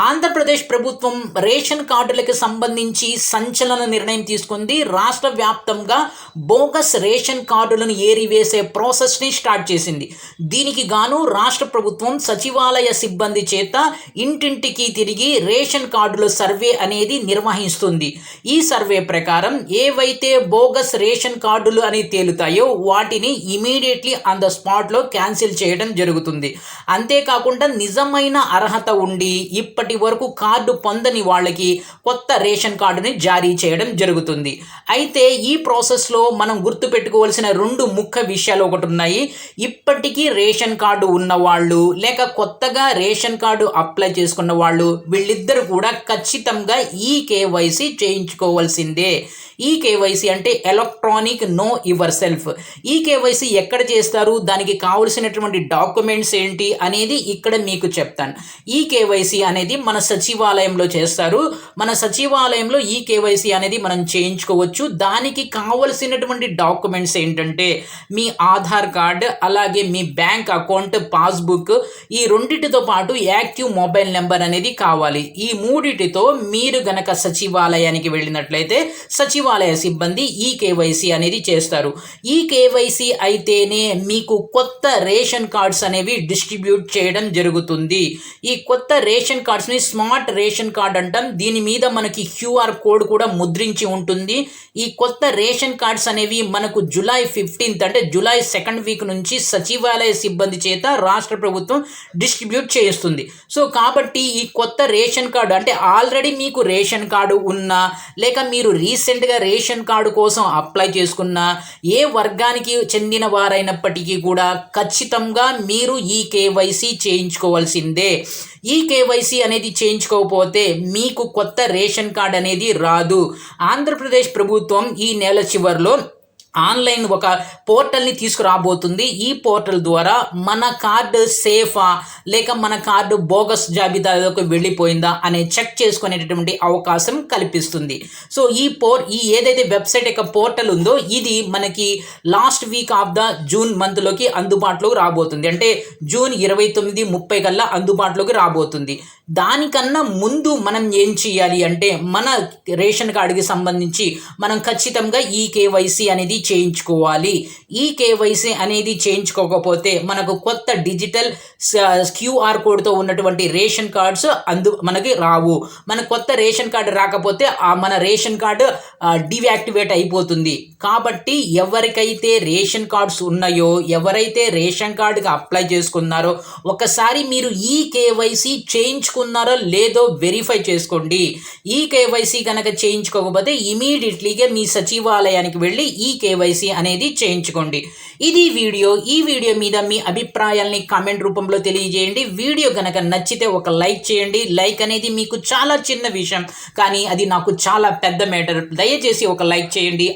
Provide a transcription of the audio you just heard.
ఆంధ్రప్రదేశ్ ప్రభుత్వం రేషన్ కార్డులకు సంబంధించి సంచలన నిర్ణయం తీసుకుంది. రాష్ట్ర వ్యాప్తంగా బోగస్ రేషన్ కార్డులను ఏరివేసే ప్రాసెస్ని స్టార్ట్ చేసింది. దీనికి గాను రాష్ట్ర ప్రభుత్వం సచివాలయ సిబ్బంది చేత ఇంటింటికి తిరిగి రేషన్ కార్డుల సర్వే అనేది నిర్వహిస్తుంది. ఈ సర్వే ప్రకారం ఏవైతే బోగస్ రేషన్ కార్డులు అని తేలుతాయో వాటిని ఇమీడియట్లీ ఆన్ ద స్పాట్లో క్యాన్సిల్ చేయడం జరుగుతుంది. అంతేకాకుండా నిజమైన అర్హత ఉండి ఇప్పటి ఇప్పటి వరకు కార్డు పొందని వాళ్ళకి కొత్త రేషన్ కార్డుని జారీ చేయడం జరుగుతుంది. అయితే ఈ ప్రాసెస్లో మనం గుర్తుపెట్టుకోవాల్సిన రెండు ముఖ్య విషయాలు ఒకటి ఉన్నాయి. ఇప్పటికీ రేషన్ కార్డు ఉన్నవాళ్ళు లేక కొత్తగా రేషన్ కార్డు అప్లై చేసుకున్న వాళ్ళు వీళ్ళిద్దరు కూడా ఖచ్చితంగా ఈ కేవైసీ చేయించుకోవాల్సిందే. ఈ కేవైసీ అంటే ఎలక్ట్రానిక్ నో యువర్ సెల్ఫ్ ఈ కేవైసీ ఎక్కడ చేస్తారు? దానికి కావలసినటువంటి డాక్యుమెంట్స్ ఏంటి అనేది ఇక్కడ మీకు చెప్తాను. ఈ కేవైసీ అనేది మన సచివాలయంలో చేస్తారు. మన సచివాలయంలో ఈ కేవైసీ అనేది మనం చేయించుకోవచ్చు. దానికి కావలసినటువంటి డాక్యుమెంట్స్ ఏంటంటే మీ ఆధార్ కార్డ్ అలాగే మీ బ్యాంక్ అకౌంట్ పాస్బుక్ ఈ రెండింటితో పాటు యాక్టివ్ మొబైల్ నెంబర్ అనేది కావాలి. ఈ మూడిటితో మీరు గనక సచివాలయానికి వెళ్ళినట్లయితే సచివాలయ సిబ్బంది ఈ కేవైసీ అనేది చేస్తారు. ఈ కేవైసీ అయితేనే మీకు కొత్త రేషన్ కార్డ్స్ అనేవి డిస్ట్రిబ్యూట్ చేయడం జరుగుతుంది. ఈ కొత్త రేషన్ కార్డ్స్ని స్మార్ట్ రేషన్ కార్డ్ అంటాం. దీని మీద మనకి క్యూఆర్ కోడ్ కూడా ముద్రించి ఉంటుంది. ఈ కొత్త రేషన్ కార్డ్స్ అనేవి మనకు జులై ఫిఫ్టీన్త్ అంటే జులై సెకండ్ వీక్ నుంచి సచివాలయ సిబ్బంది చేత రాష్ట్ర ప్రభుత్వం డిస్ట్రిబ్యూట్ చేస్తుంది. సో కాబట్టి ఈ కొత్త రేషన్ కార్డు అంటే ఆల్రెడీ మీకు రేషన్ కార్డు ఉన్నా లేక మీరు రీసెంట్గా రేషన్ కార్డు కోసం అప్లై చేసుకున్న ఏ వర్గానికి చెందిన వారైనప్పటికీ కూడా ఖచ్చితంగా మీరు ఈ కేవైసీ చేయించుకోవాల్సిందే. ఈ కేవైసీ అనేది చేయించుకోకపోతే మీకు కొత్త రేషన్ కార్డ్ అనేది రాదు. ఆంధ్రప్రదేశ్ ప్రభుత్వం ఈ నెల చివరిలో ఆన్లైన్ ఒక పోర్టల్ని తీసుకురాబోతుంది. ఈ పోర్టల్ ద్వారా మన కార్డు సేఫా లేక మన కార్డు బోగస్ జాబితాలోకి వెళ్ళిపోయిందా అనే చెక్ చేసుకునేటటువంటి అవకాశం కల్పిస్తుంది. సో ఈ పోర్ ఈ ఏదైతే వెబ్సైట్ యొక్క పోర్టల్ ఉందో ఇది మనకి last week of the June మంత్లోకి అందుబాటులోకి రాబోతుంది. అంటే జూన్ ఇరవై తొమ్మిది ముప్పై కల్లా అందుబాటులోకి రాబోతుంది. దానికన్నా ముందు మనం ఏం చేయాలి అంటే మన రేషన్ కార్డుకి సంబంధించి మనం ఖచ్చితంగా ఈ కేవైసీ అనేది చేయించుకోవాలి. ఈ కేవైసీ అనేది చేయించుకోకపోతే మనకు కొత్త డిజిటల్ క్యూఆర్ కోడ్తో ఉన్నటువంటి రేషన్ కార్డ్స్ అందు మనకి రావు. మన కొత్త రేషన్ కార్డు రాకపోతే ఆ మన రేషన్ కార్డు డియాక్టివేట్ అయిపోతుంది. కాబట్టి ఎవరికైతే రేషన్ కార్డ్స్ ఉన్నాయో ఎవరైతే రేషన్ కార్డుకి అప్లై చేసుకున్నారో ఒకసారి మీరు ఈ కేవైసీ చేయించుకున్నారో లేదో వెరిఫై చేసుకోండి. ఈ కేవైసీ కనుక చేయించుకోకపోతే ఇమీడియట్లీగా మీ సచివాలయానికి వెళ్ళి ఈ కేవైసీ అనేది చేయించుకోండి. ఇది వీడియో ఈ వీడియో మీద మీ అభిప్రాయాల్ని కామెంట్ రూపంలో తెలియజేయండి. వీడియో కనుక నచ్చితే ఒక లైక్ చేయండి. లైక్ అనేది మీకు చాలా చిన్న విషయం కానీ అది నాకు చాలా పెద్ద మ్యాటర్. దయచేసి ఒక లైక్ చేయండి.